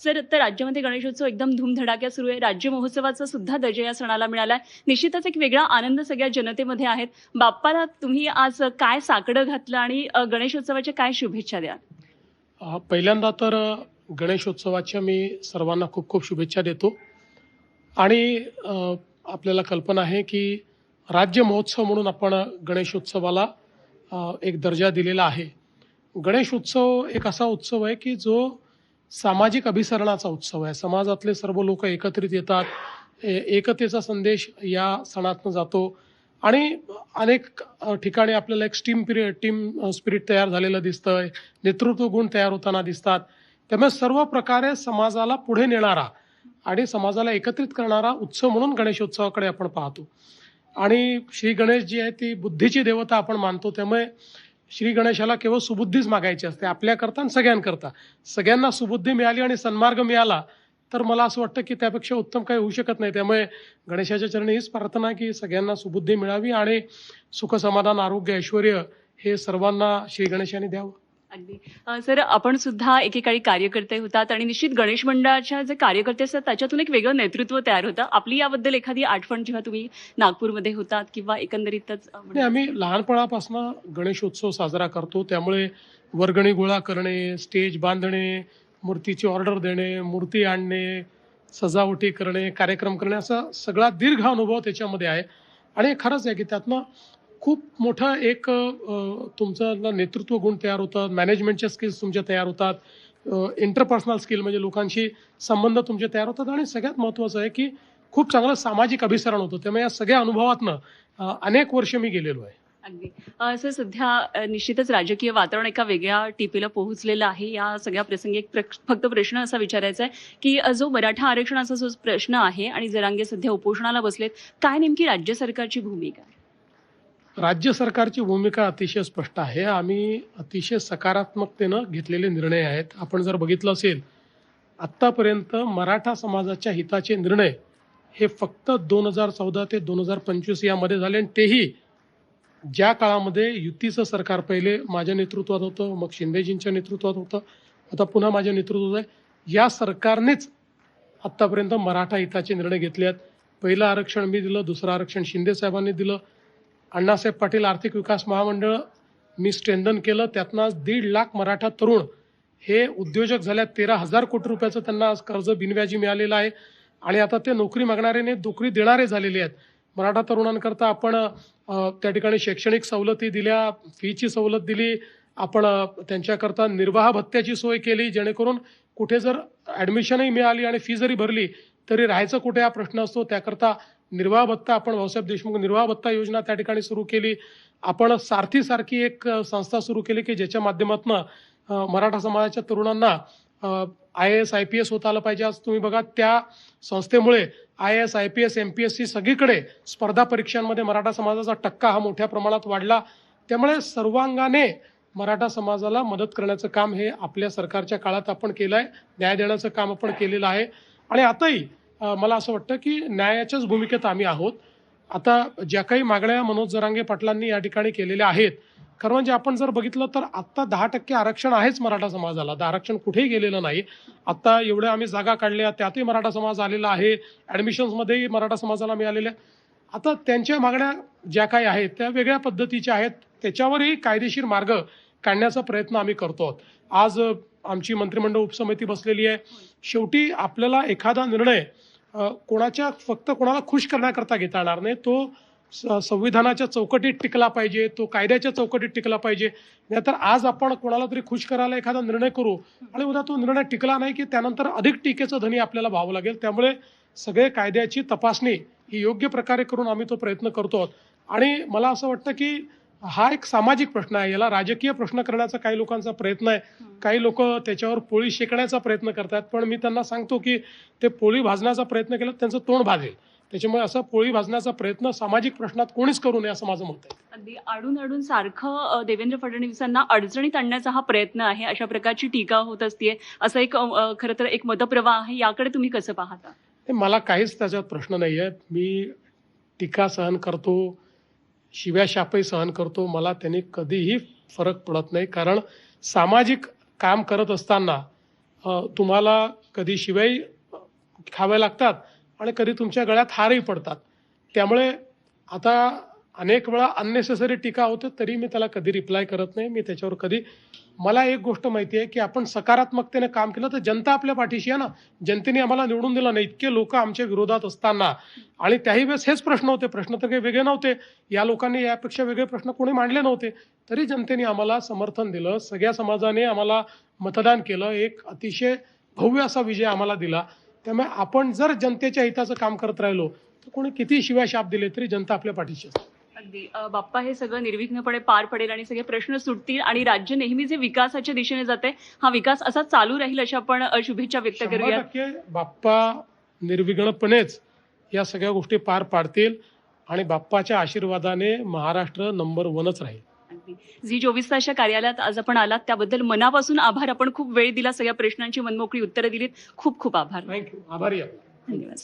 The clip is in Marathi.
सर तर राज्यामध्ये गणेशोत्सव एकदम धूमधडाक्यात सुरू आहे. राज्य महोत्सवाचा सुद्धा दर्जा या सणाला मिळाला आहे निश्चितच एक वेगळा आनंद सगळ्या जनतेमध्ये आहेत. बाप्पाला तुम्ही आज काय साकडं घातलं आणि गणेशोत्सवाच्या काय शुभेच्छा द्या पहिल्यांदा तर गणेशोत्सवाच्या मी सर्वांना खूप खूप शुभेच्छा देतो. आणि आपल्याला कल्पना आहे की राज्य महोत्सव म्हणून आपण गणेशोत्सवाला एक दर्जा दिलेला आहे. गणेश उत्सव एक असा उत्सव आहे की जो सामाजिक अभिसरणाचा उत्सव आहे. समाजातले सर्व लोक एकत्रित येतात. ए- एकतेचा संदेश या सणातनं जातो. आणि अनेक ठिकाणी आपल्याला एक स्टीम पिरियड टीम स्पिरिट तयार झालेलं दिसतंय. नेतृत्व गुण तयार होताना दिसतात. त्यामुळे सर्व प्रकारे समाजाला पुढे नेणारा आणि समाजाला एकत्रित करणारा उत्सव म्हणून गणेशोत्सवाकडे आपण पाहतो. आणि श्री गणेश जी आहे ती बुद्धीची देवता आपण मानतो. त्यामुळे श्री गणेशाला केवळ सुबुद्धीच मागायची असते आपल्याकरता आणि सगळ्यांकरता. सगळ्यांना सुबुद्धी मिळाली आणि सन्मार्ग मिळाला तर मला असं वाटतं की त्यापेक्षा उत्तम काही होऊ शकत नाही. त्यामुळे गणेशाच्या चरणी हीच प्रार्थना की सगळ्यांना सुबुद्धी मिळावी आणि सुखसमाधान आरोग्य ऐश्वर हे सर्वांना श्री गणेशाने द्यावं. अगदी. सर आपण सुद्धा एकेकाळी कार्यकर्ते होतात आणि निश्चित गणेश मंडळाच्या जे कार्यकर्ते असतात त्याच्यातून एक वेगळं नेतृत्व तयार होतं. आपली याबद्दल एखादी आठवण जेव्हा तुम्ही नागपूरमध्ये होतात किंवा एकंदरीतच म्हणजे आम्ही लहानपणापासून गणेशोत्सव साजरा करतो. त्यामुळे वर्गणी गोळा करणे स्टेज बांधणे मूर्तीची ऑर्डर देणे मूर्ती आणणे सजावटी करणे कार्यक्रम करणे असा सगळा दीर्घ अनुभव त्याच्यामध्ये आहे. आणि खरंच आहे की त्यातनं खूप मोठं एक तुमचं नेतृत्व गुण तयार होतात मॅनेजमेंटच्या स्किल्स तुमच्या तयार होतात इंटरपर्सनल स्किल म्हणजे लोकांशी संबंध तुमचे तयार होतात आणि सगळ्यात महत्त्वाचं आहे की खूप चांगलं सामाजिक अभिसरण होतं. त्यामुळे या सगळ्या अनुभवातनं अनेक वर्ष मी गेलेलो आहे. अगदी. सर सध्या निश्चितच राजकीय वातावरण एका वेगळ्या टीपीला पोहोचलेलं आहे. या सगळ्या प्रसंगी एक फक्त प्रश्न असा विचारायचा आहे की जो मराठा आरक्षणाचा जो प्रश्न आहे आणि जरांगे सध्या उपोषणाला बसलेत काय नेमकी राज्य सरकारची भूमिका आहे? राज्य सरकारची भूमिका अतिशय स्पष्ट आहे. आम्ही अतिशय सकारात्मकतेनं घेतलेले निर्णय आहेत. आपण जर बघितलं असेल आत्तापर्यंत मराठा समाजाच्या हिताचे निर्णय हे फक्त दोन हजार चौदा ते दोन हजार पंचवीस यामध्ये झाले आणि तेही ज्या काळामध्ये युतीचं सरकार पहिले माझ्या नेतृत्वात होतं मग शिंदेजींच्या नेतृत्वात होतं आता पुन्हा माझ्या नेतृत्वात आहे. या सरकारनेच आत्तापर्यंत मराठा हिताचे निर्णय घेतले आहेत. पहिलं आरक्षण मी दिलं दुसरं आरक्षण शिंदे साहेबांनी दिलं अण्णासाहेब पाटील आर्थिक विकास महामंडळ मी स्ट्रेंदन केलं. त्यातनं आज दीड लाख मराठा तरुण हे उद्योजक झाल्यात. तेरा हजार कोटी रुपयाचं त्यांना आज कर्ज बिनव्याजी मिळालेलं आहे. आणि आता ते नोकरी मागणारे नाही नोकरी देणारे झालेले आहेत. मराठा तरुणांकरता आपण त्या ठिकाणी शैक्षणिक सवलती दिल्या फीची सवलत दिली. आपण त्यांच्याकरता निर्वाह भत्त्याची सोय केली. जेणेकरून कुठे जर ॲडमिशनही मिळाली आणि फी जरी भरली तरी राहायचं कुठे हा प्रश्न असतो? त्याकरता निर्वाह भत्ता आपण भाऊसाहेब देशमुख निर्वाह भत्ता योजना त्या ठिकाणी सुरू केली. आपण सारथी सारखी एक संस्था सुरू केली की ज्याच्या माध्यमातून मराठा समाजाच्या तरुणांना I S I P S होत आलं पाहिजे. आज तुम्ही बघा त्या संस्थेमुळे I S I P S M P S C सगळीकडे स्पर्धा परीक्षांमध्ये मराठा समाजाचा टक्का हा मोठ्या प्रमाणात वाढला. त्यामुळे सर्वांगाने मराठा समाजाला मदत करण्याचं काम हे आपल्या सरकारच्या काळात आपण केलं आहे न्याय देण्याचं काम आपण केलेलं आहे. आणि आताही मला असं वाटतं की न्यायाच्याच भूमिकेत आम्ही आहोत. आता ज्या काही मागण्या मनोज जरांगे पाटलांनी या ठिकाणी केलेल्या आहेत खरं म्हणजे आपण जर बघितलं तर आत्ता दहा टक्के आरक्षण आहेच मराठा समाजाला. तर आरक्षण कुठेही गेलेलं नाही. आत्ता एवढ्या आम्ही जागा काढल्या त्यातही मराठा समाज आलेला आहे ॲडमिशन्समध्येही मराठा समाजाला मिळालेल्या आता त्यांच्या मागण्या ज्या काही आहेत त्या वेगळ्या पद्धतीच्या आहेत. त्याच्यावरही कायदेशीर मार्ग काढण्याचा प्रयत्न आम्ही करतो आहोत. आज आमची मंत्रिमंडळ उपसमिती बसलेली आहे. शेवटी आपल्याला एखादा निर्णय कोणाच्या फक्त कोणाला खुश करण्याकरता घेता येणार नाही. तो स- संविधानाच्या चौकटीत टिकला पाहिजे तो कायद्याच्या चौकटीत टिकला पाहिजे. नाहीतर आज आपण कोणाला तरी खुश करायला एखादा निर्णय करू आणि उद्या तो निर्णय टिकला नाही की त्यानंतर अधिक टीकेचं धनी आपल्याला व्हावं लागेल. त्यामुळे सगळे कायद्याची तपासणी ही योग्य प्रकारे करून आम्ही तो प्रयत्न करतो आहोत. आणि मला असं वाटतं की हा एक सामाजिक प्रश्न आहे. याला राजकीय प्रश्न करण्याचा काही लोकांचा प्रयत्न आहे. काही लोक त्याच्यावर पोळी शेकण्याचा प्रयत्न करतात. पण मी त्यांना सांगतो की ते पोळी भाजण्याचा प्रयत्न केला त्यांचं तोंड भाजेल. त्याच्यामुळे असा पोळी भाजण्याचा प्रयत्न सामाजिक प्रश्नात कोणीच करू नये असं माझं मत आहे. अगदी आडून आडून सारखं देवेंद्र फडणवीसांना अडचणीत आणण्याचा हा प्रयत्न आहे. अशा प्रकारची टीका होत असते असं एक खरं तर एक मतप्रवाह आहे. याकडे तुम्ही कसं पाहता? मला काहीच त्याच्यात प्रश्न नाही आहे मी टीका सहन करतो. शिव्या शापही सहन करतो. मला त्याने कधीही फरक पडत नाही. कारण सामाजिक काम करत असताना तुम्हाला कधी शिव्याही खाव्या लागतात आणि कधी तुमच्या गळ्यात हारही पडतात. त्यामुळे आता अनेक वेळा अननेसेसरी टीका होते तरी मी त्याला कधी रिप्लाय करत नाही. मी त्याच्यावर कधी मला एक गोष्ट माहिती आहे की आपण सकारात्मकतेने काम केलं तर जनता आपल्या पाठीशी आहे ना. जनतेने आम्हाला निवडून दिलं नाही. इतके लोक आमच्या विरोधात असताना. आणि त्याही वेळेस हेच प्रश्न होते. प्रश्न तर काही वेगळे नव्हते. या लोकांनी यापेक्षा वेगळे प्रश्न कोणी मांडले नव्हते. तरी जनतेने आम्हाला समर्थन दिलं. सगळ्या समाजाने आम्हाला मतदान केलं. एक अतिशय भव्य असा विजय आम्हाला दिला. त्यामुळे आपण जर जनतेच्या हिताचं काम करत राहिलो तर कोणी किती शिवाय शाप दिले तरी जनता आपल्या पाठीशी असते. अगदी. बाप्पा हे सगळं निर्विघ्नपणे पार पडेल आणि सगळे प्रश्न सुटतील आणि राज्य नेहमी जे विकासाच्या दिशेने जाते हा विकास असा चालू राहील अशा आपण शुभेच्छा व्यक्त करूया बाप्पा निर्विघ्नपणेच या सगळ्या गोष्टी पार पाडतील आणि बाप्पाच्या आशीर्वादाने महाराष्ट्र नंबर वनच राहील. झी चोवीस तासच्या कार्यालयात आज आपण आलात. त्याबद्दल मनापासून आभार. आपण खूप वेळ दिला सगळ्या प्रश्नांची मनमोकळी उत्तरं दिलीत. खूप खूप आभार. थँक्यू आभारी धन्यवाद